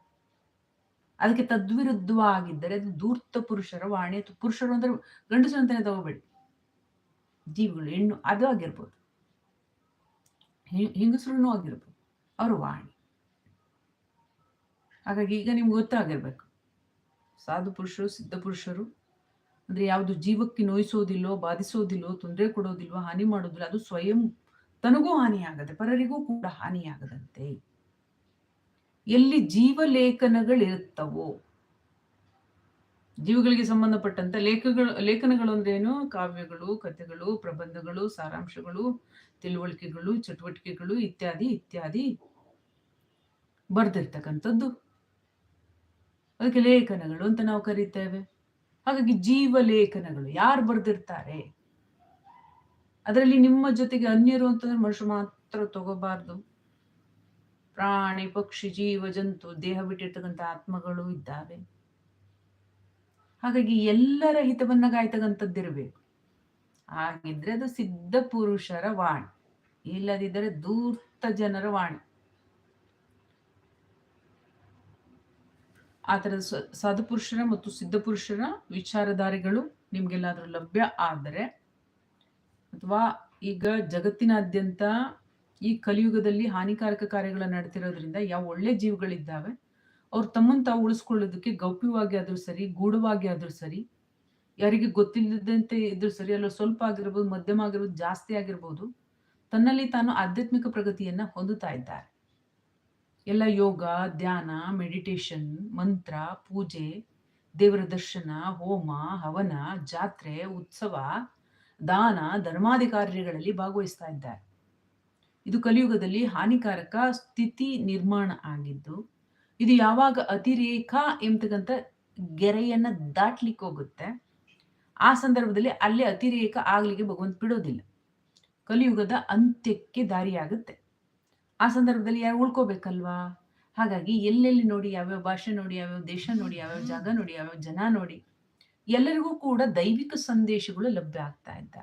ಅದಕ್ಕೆ ತದ್ವಿರುದ್ಧವಾಗಿದ್ದರೆ ಅದು ಧೂರ್ತ ಪುರುಷರ ವಾಣಿ ಅಥವಾ ಪುರುಷರು ಅಂದ್ರೆ ಗಂಡಸರು ಅಂತಾನೆ ತಗೋಬೇಡಿ. ಜೀವಿಗಳು, ಹೆಣ್ಣು, ಅದು ಆಗಿರ್ಬೋದು. ಹೆಂಗಸರು ಆಗಿರ್ಬೋದು. ಅವರ ವಾಣಿ. ಹಾಗಾಗಿ ಈಗ ನಿಮ್ಗೆ ಗೊತ್ತಾಗಿರ್ಬೇಕು. ಸಾಧು ಪುರುಷರು, ಸಿದ್ಧ ಪುರುಷರು ಅಂದ್ರೆ ಯಾವುದು ಜೀವಕ್ಕೆ ನೋಯಿಸೋದಿಲ್ಲೋ, ಬಾಧಿಸೋದಿಲ್ಲೋ, ತೊಂದರೆ ಕೊಡೋದಿಲ್ವೋ, ಹಾನಿ ಮಾಡೋದಿಲ್ಲ, ಅದು ಸ್ವಯಂ ತನಗೂ ಹಾನಿಯಾಗದೆ, ಪರರಿಗೂ ಕೂಡ ಹಾನಿಯಾಗದಂತೆ. ಎಲ್ಲಿ ಜೀವಲೇಖನಗಳಿರುತ್ತವೋ, ಜೀವಗಳಿಗೆ ಸಂಬಂಧಪಟ್ಟಂತ ಲೇಖಗಳು, ಲೇಖನಗಳು ಅಂದ್ರೇನು ಕಾವ್ಯಗಳು, ಕಥೆಗಳು, ಪ್ರಬಂಧಗಳು, ಸಾರಾಂಶಗಳು, ತಿಳುವಳಿಕೆಗಳು, ಚಟುವಟಿಕೆಗಳು, ಇತ್ಯಾದಿ ಇತ್ಯಾದಿ ಬರ್ದಿರ್ತಕ್ಕಂಥದ್ದು. ಅದಕ್ಕೆ ಲೇಖನಗಳು ಅಂತ ನಾವು ಕರೀತೇವೆ. ಹಾಗಾಗಿ ಜೀವ ಲೇಖನಗಳು ಯಾರು ಬರ್ದಿರ್ತಾರೆ? ಅದರಲ್ಲಿ ನಿಮ್ಮ ಜೊತೆಗೆ ಅನ್ಯರು ಅಂತಂದ್ರೆ ಮನುಷ್ಯ ಮಾತ್ರ ತಗೋಬಾರ್ದು. ಪ್ರಾಣಿ, ಪಕ್ಷಿ, ಜೀವ, ಜಂತು, ದೇಹ ಬಿಟ್ಟಿರ್ತಕ್ಕಂಥ ಆತ್ಮಗಳು ಇದ್ದಾವೆ. ಹಾಗಾಗಿ ಎಲ್ಲರ ಹಿತವನ್ನ ಕಾಯ್ತಕ್ಕಂಥದ್ದಿರಬೇಕು. ಹಾಗಿದ್ರೆ ಅದು ಸಿದ್ಧ ಪುರುಷರ ವಾಣಿ. ಇಲ್ಲದಿದ್ದರೆ ದೂರ್ತ ಜನರ ವಾಣಿ. ಆ ಥರದ ಸಾಧುಪುರುಷರ ಮತ್ತು ಸಿದ್ಧಪುರುಷರ ವಿಚಾರಧಾರೆಗಳು ನಿಮಗೆಲ್ಲಾದರೂ ಲಭ್ಯ ಆದರೆ ಅಥವಾ ಈಗ ಜಗತ್ತಿನಾದ್ಯಂತ ಈ ಕಲಿಯುಗದಲ್ಲಿ ಹಾನಿಕಾರಕ ಕಾರ್ಯಗಳ ನಡ್ತಿರೋದ್ರಿಂದ ಯಾವ ಒಳ್ಳೆ ಜೀವಿಗಳಿದ್ದಾವೆ, ಅವ್ರು ತಮ್ಮನ್ನು ತಾವು ಉಳಿಸ್ಕೊಳ್ಳೋದಕ್ಕೆ ಗೌಪ್ಯವಾಗಿ ಆದ್ರೂ ಸರಿ, ಗೂಢವಾಗಿ ಆದ್ರೂ ಸರಿ, ಯಾರಿಗೆ ಗೊತ್ತಿಲ್ಲದಂತೆ ಇದ್ರೂ ಸರಿ, ಅಲ್ಲ ಸ್ವಲ್ಪ ಆಗಿರ್ಬೋದು, ಮಧ್ಯಮ ಆಗಿರ್ಬೋದು, ಜಾಸ್ತಿ ಆಗಿರ್ಬೋದು, ತನ್ನಲ್ಲಿ ತಾನು ಆಧ್ಯಾತ್ಮಿಕ ಪ್ರಗತಿಯನ್ನ ಹೊಂದುತ್ತಾ ಇದ್ದಾರೆ. ಎಲ್ಲ ಯೋಗ, ಧ್ಯಾನ ಮೆಡಿಟೇಷನ್ ಮಂತ್ರ, ಪೂಜೆ, ದೇವರ ದರ್ಶನ, ಹೋಮ, ಹವನ, ಜಾತ್ರೆ, ಉತ್ಸವ, ದಾನ ಧರ್ಮಾದಿ ಕಾರ್ಯಗಳಲ್ಲಿ ಭಾಗವಹಿಸ್ತಾ ಇದ್ದಾರೆ. ಇದು ಕಲಿಯುಗದಲ್ಲಿ ಹಾನಿಕಾರಕ ಸ್ಥಿತಿ ನಿರ್ಮಾಣ ಆಗಿದ್ದು, ಇದು ಯಾವಾಗ ಅತಿರೇಕ ಎಂಬತಕ್ಕಂಥ ಗೆರೆಯನ್ನ ದಾಟ್ಲಿಕ್ಕೆ ಹೋಗುತ್ತೆ. ಆ ಸಂದರ್ಭದಲ್ಲಿ ಅಲ್ಲೇ ಅತಿರೇಕ ಆಗ್ಲಿಕ್ಕೆ ಭಗವಂತ ಬಿಡೋದಿಲ್ಲ. ಕಲಿಯುಗದ ಅಂತ್ಯಕ್ಕೆ ದಾರಿಯಾಗುತ್ತೆ. ಆ ಸಂದರ್ಭದಲ್ಲಿ ಯಾರು ಉಳ್ಕೋಬೇಕಲ್ವಾ? ಹಾಗಾಗಿ ಎಲ್ಲೆಲ್ಲಿ ನೋಡಿ, ಯಾವ್ಯಾವ ಭಾಷೆ ನೋಡಿ, ಯಾವ್ಯಾವ ದೇಶ ನೋಡಿ, ಯಾವ್ಯಾವ ಜಾಗ ನೋಡಿ, ಯಾವ್ಯಾವ ಜನ ನೋಡಿ, ಎಲ್ಲರಿಗೂ ಕೂಡ ದೈವಿಕ ಸಂದೇಶಗಳು ಲಭ್ಯ ಆಗ್ತಾ ಇದ್ದ.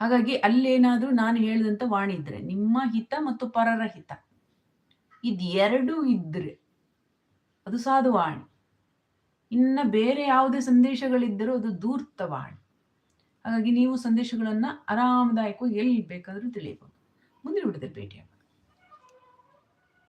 ಹಾಗಾಗಿ ಅಲ್ಲೇನಾದ್ರೂ ನಾನು ಹೇಳಿದಂತ ವಾಣಿ ಇದ್ರೆ, ನಿಮ್ಮ ಹಿತ ಮತ್ತು ಪರರ ಹಿತ ಇದ್ ಎರಡು ಇದ್ರೆ ಅದು ಸಾಧುವಾಣಿ ಇನ್ನ ಬೇರೆ ಯಾವುದೇ ಸಂದೇಶಗಳಿದ್ದರೂ ಅದು ದೂರ್ತವಾಣಿ ಹಾಗಾಗಿ ನೀವು ಸಂದೇಶಗಳನ್ನ ಆರಾಮದಾಯಕವಾಗಿ ಎಲ್ಲಿ ಬೇಕಾದ್ರೂ ತಿಳಿಯಬಹುದು. ಮುಂದಿನ ವಿಡಿಯೋದಲ್ಲಿ ಭೇಟಿಯಾಗ